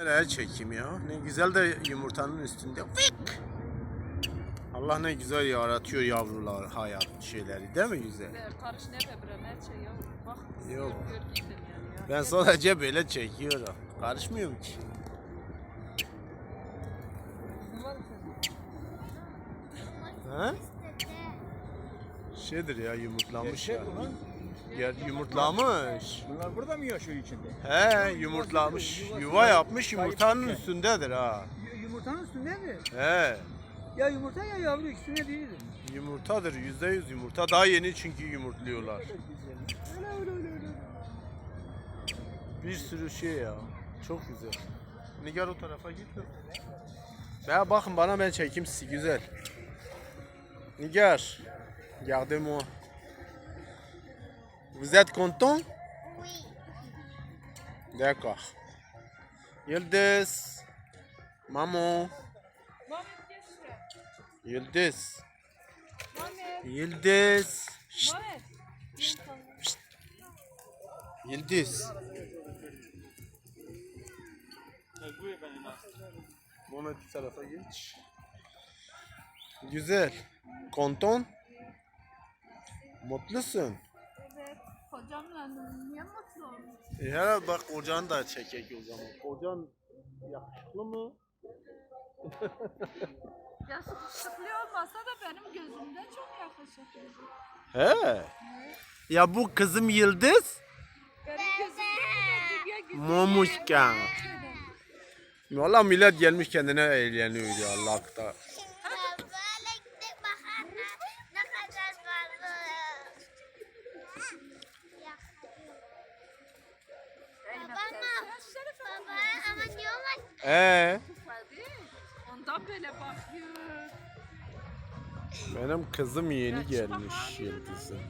Nereye çekeyim ya? Ne güzel de yumurtanın üstünde. Fık! Allah ne güzel yaratıyor yavrular hayat şeyleri değil mi güzel? Karış ne be bre ne şey ya. Bak. Yok. Ben sadece böyle çekiyorum. Karışmıyorum ki. Ha? Şeydir ya yumurtlamış ya. Yer yumurtlamış. Bunlar burada mı yaşıyor içinde? He yumurtlamış. Yuva yapmış yumurtanın üstündedir ha. Y- Yumurtanın üstünde mi? He. Ya yumurta ya yavru ikisine biridir. Yumurtadır yüzde yüz yumurta. Daha yeni çünkü yumurtluyorlar. Öyle öyle öyle öyle. Bir sürü şey ya. Çok güzel. Nigar o tarafa git. Ya bakın bana ben çekeyim sizi güzel. Nigar. Regardez-moi. Vous êtes content? Oui. D'accord. Yıldız. Maman. Yıldız. Yıldız. Şşt. Yıldız. Bir tarafa geç. Güzel. Konton. Mutlusun. Kocamla niye mutlu oldun? E herhalde bak kocan da çekek o zaman. Kocan yakışıklı mı? Yakışıklı olmasa da benim gözümde çok yakışıklı. He. Ya bu kızım Yıldız. Benim gözümde Momuşka. Valla millet gelmiş kendine eğleniyor ya Allah'ta. Ee, Ondan böyle bakıyor. benim kızım yeni gelmiş Yıldız'ın.